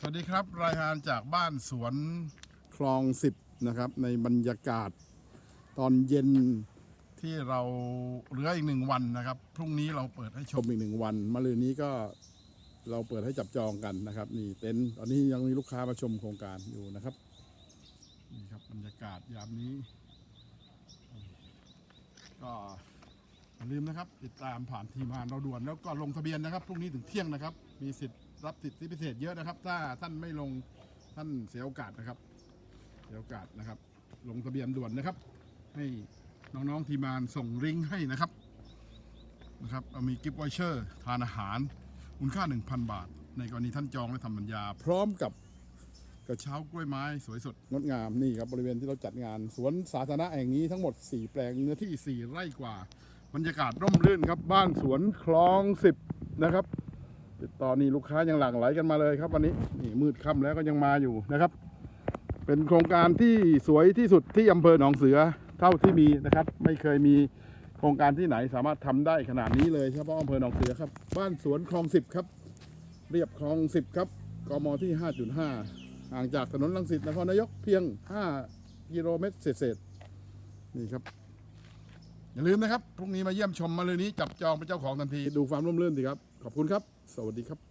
สวัสดีครับ รายงานจากบ้านสวนคลองสิบนะครับ ในบรรยากาศตอนเย็นที่เราเหลืออีกหนึ่งวันนะครับ พรุ่งนี้เราเปิดให้ชมอีกหนึ่งวันมะรืนนี้ก็เราเปิดให้จับจองกันนะครับ นี่เต็นท์ตอนนี้ยังมีลูกค้ามาชมโครงการอยู่นะครับนี่ครับบรรยากาศยามนี้ ก็อย่าลืมนะครับ ติดตามผ่านทีมงานเราด่วนแล้วก็ลงทะเบียนนะครับพรุ่งนี้ถึงเที่ยงนะครับ มีสิทธิ์ รับสิทธิพิเศษเยอะนะครับ ถ้าท่านไม่ลงท่านเสียโอกาสนะครับ เสียโอกาสนะครับ ลงทะเบียนด่วนนะครับ ให้น้องๆทีมงานส่งลิงก์ให้นะครับนะครับเอามีกิฟต์วอเชอร์ทานอาหารมูลค่า 1,000 บาท ในกรณีท่านจองและทำสัญญา พร้อมกับกระเช้ากล้วยไม้สวยสดงดงามนี่ครับบริเวณที่เราจัดงานสวนสาธารณะแห่งนี้ทั้งหมด 4 แปลงเนื้อที่ 4 ไร่กว่า บรรยากาศร่มรื่นครับ บ้านสวนคลองสิบนะครับ ติดต่อนี่ลูกค้ายังหลั่งไหลกันมาเลยครับวันนี้นี่มืดค่ำแล้วก็ยังมาอยู่นะครับ เป็นโครงการที่สวยที่สุดที่อำเภอหนองเสือเท่าที่มีนะครับ ไม่เคยมีโครงการที่ไหนสามารถทำได้ขนาดนี้เลยเฉพาะอำเภอหนองเสือครับ บ้านสวนคลองสิบครับ เรียบคลองสิบครับกมที่ 5.5 ห่างจากถนนลังสิตนครนายกเพียง 5 กิโลเมตรเศษๆนี่ครับ อย่าลืมนะครับพรุ่งนี้มาเยี่ยมชมมาเลยนี้จับจองเป็นเจ้าของทันที ดูความร่มรื่นสิครับ ขอบคุณครับ สวัสดีครับ